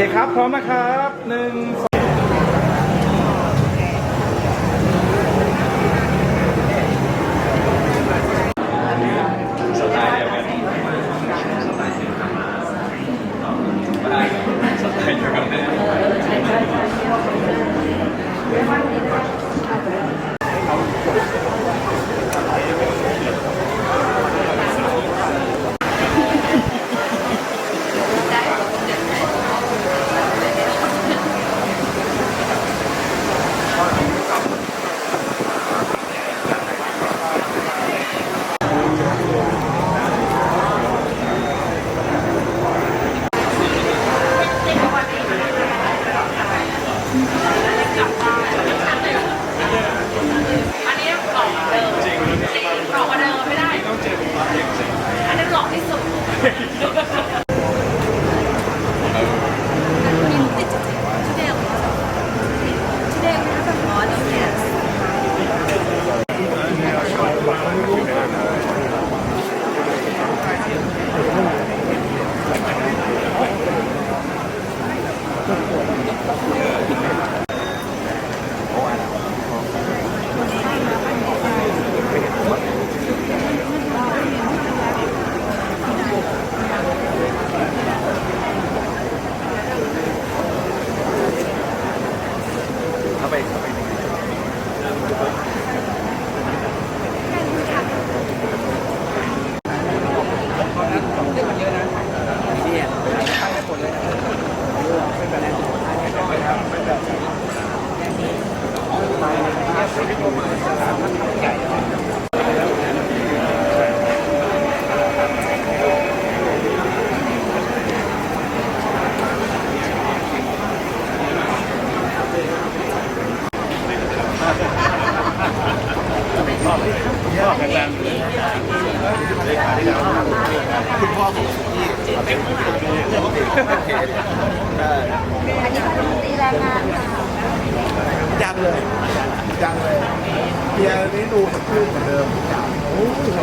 เคครับ พร้อมนะครับหนึ่งส เลยยังเลยเบียนี้ดูขึ้นเหมือนเดิมโอ้โห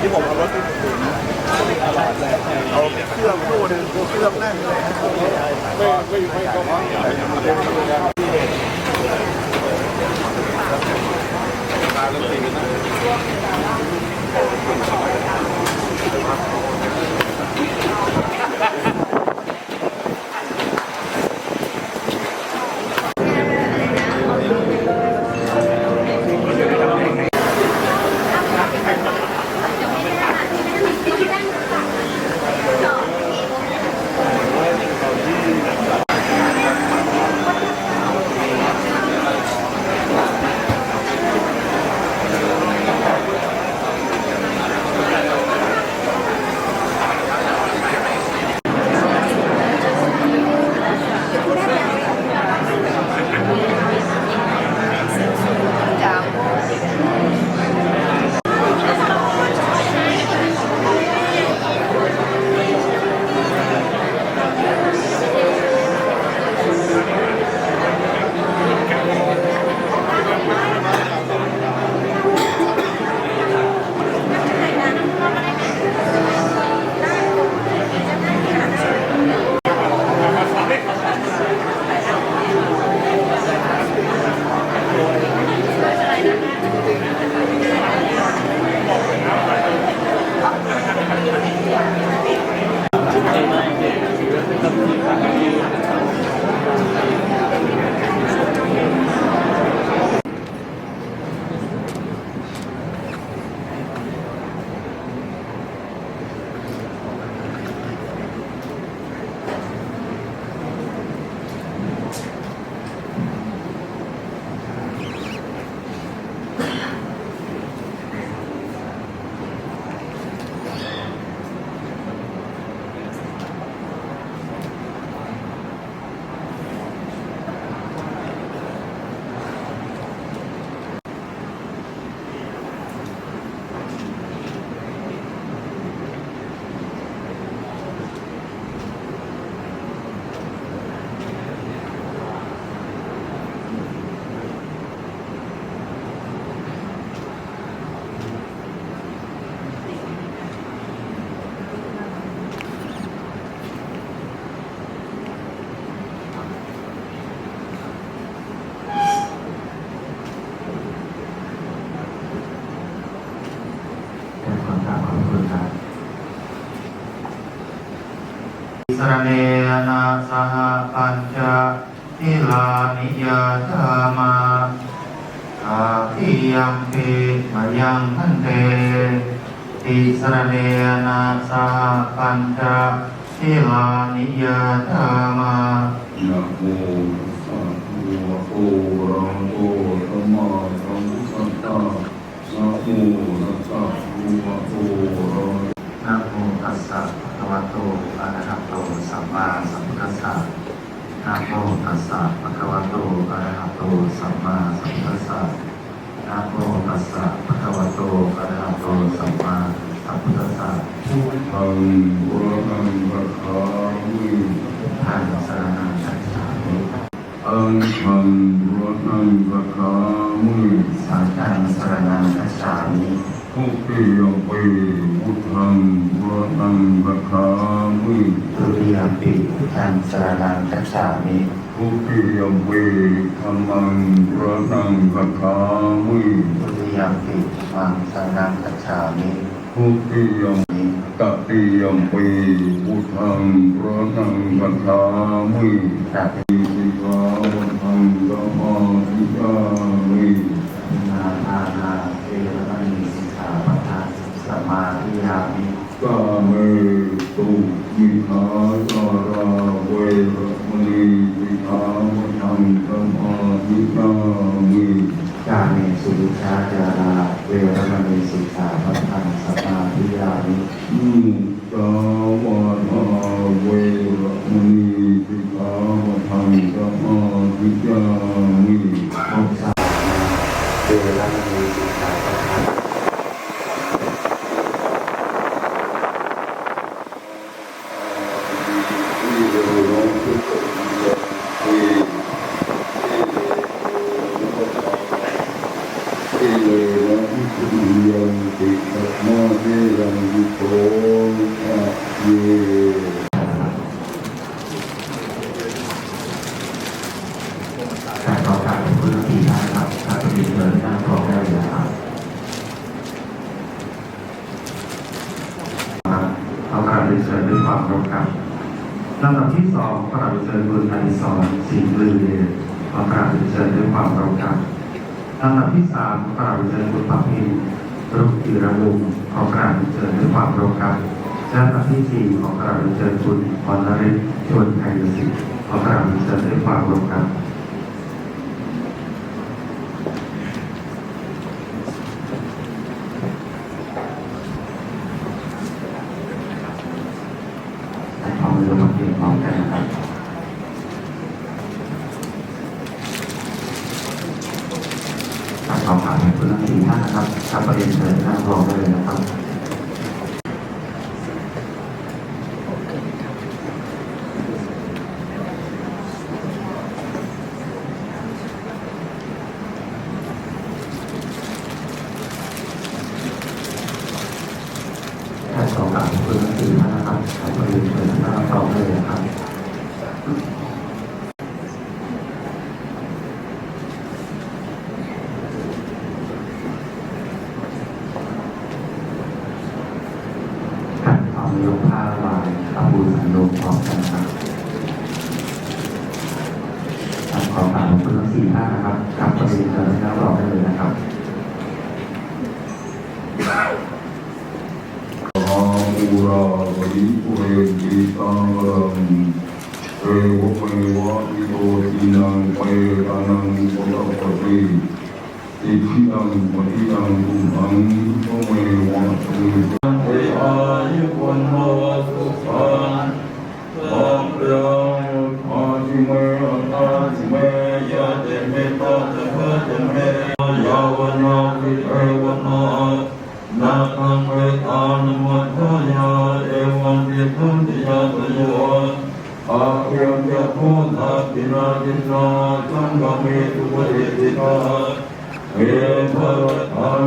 ที่ผมเอารถที่ผมตลอดเลยเอาเครื่องตู้ดึงเครื่องแน่นเลยไม่ไม่ไม่ก็ไม่ตาเรื่องจริงนะ สรเนนะสหปัญจทิลานิยาธามาอาทิยัมปิมายังพันเตติสรเนนะสหปัญจทิลานิยาธามานะโมตัสสะภะคะวะโตอะระหะโตสัมมาสัมพุทธัสสะนะโมตัสสะภะคะวะโตอะระหะนะโมตัสสะภะคะวะโตอะระหะโตสั มมาสัมพุทธัสสะนะโมตัสสะภะคะวะโตอะระหะโตสัมมาสัมพุทธัสสะนะโมตัสสะภะคะวะโตอะระหะโตสัมมาสัมพุทธัสสะพุทธังวรังรักขามิท่านสารณังคัจฉามิอังคังวรังรักขามิสังฆังสารณังคัจฉามิ ทุติยมปีพุทธังวรังรักขามิทุติยมปิพุทธังสรณังคัจฉามิทุติยมปีธรรมังวรังรักขามิทุติยมปิมังสรณังคัจฉามิทุติยมตติยมปีพุทธังวรังรักขามิตติสิกขาวันทังสมาธิยา มาธิยามิกาเมตุมิหาตาราเวรมณีสิกขาวทังสมาธิทามิกาเมสุชาจาราเวรมณีสิกขาปะทานสมาธิยามิ มุสาวาทาเวรมณีสิกขาวันทังสมาธิยามิ โมกขเวรมณีสิกขาปะทาน ที่เราร้องทุกข์ที่ที่เลยนะที่ยังติดมาที่ยังอยู่โตอะเย การต่อการเป็นพื้นที่ได้ครับถ้าจะมีเงินหน้าพร้อมได้เลยครับเอาการเรียนเชิญด้วยความเคารพครับ ลำดับที่สองปราบเรียนเชิญคุณอดิศรสิงห์ลือเอากราบเรียนเชิญด้วยความรพครับลำดับที่สามปราบเรียนเชิญบุญปักพินรุกจิระวงศ์ขอกราบเชิญด้วยความรพครับและลำดับที่สี่ขอกราบเรียนเชิญบุญพรนฤทธิ์ชวนไทยศิษย์ขอกราบเชิญด้วยความรพครับ เอา มือมาเก็บพร้อมกันนะครับถ้าขอผ่านให้คุณทั้งสี่ท่านนะครับถ้าประเด็นเชิญท่านรองได้เลยนะครับ ถ้าขอผ่านให้คุณทั้งสี่ท่านนะครับถ้าประเด็นเชิญนั่งรอได้เลยนะครับการเอายกผ้าลายตะบูสันโดษพร้อมกันนะครับขอฝากคุณทั้งสี่ท่านนะครับกลับประเด็นเชิญนั่งรอได้เลยนะครับ มูราบริปุเรติ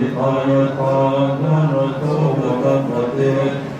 มิตายะทานนโสภะคะปะเต ข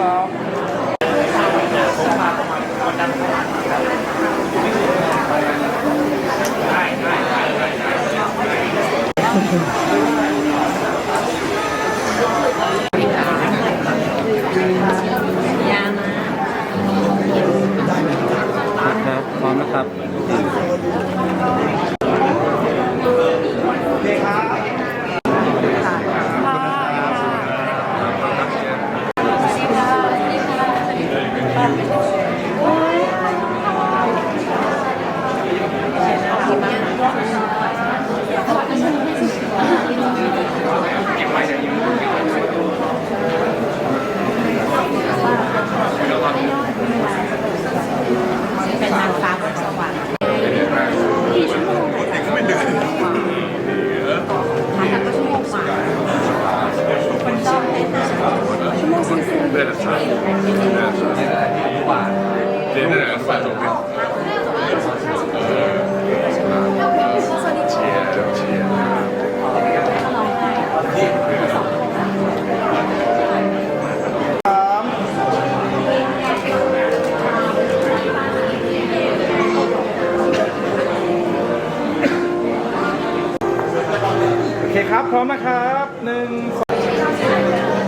ครับ พร้อมนะครับ อนละสามเดือนละสามเดือนละสามจบไหมเชียร์เชียร์โอเคครับ พร้อมนะครับหนึ่งสอง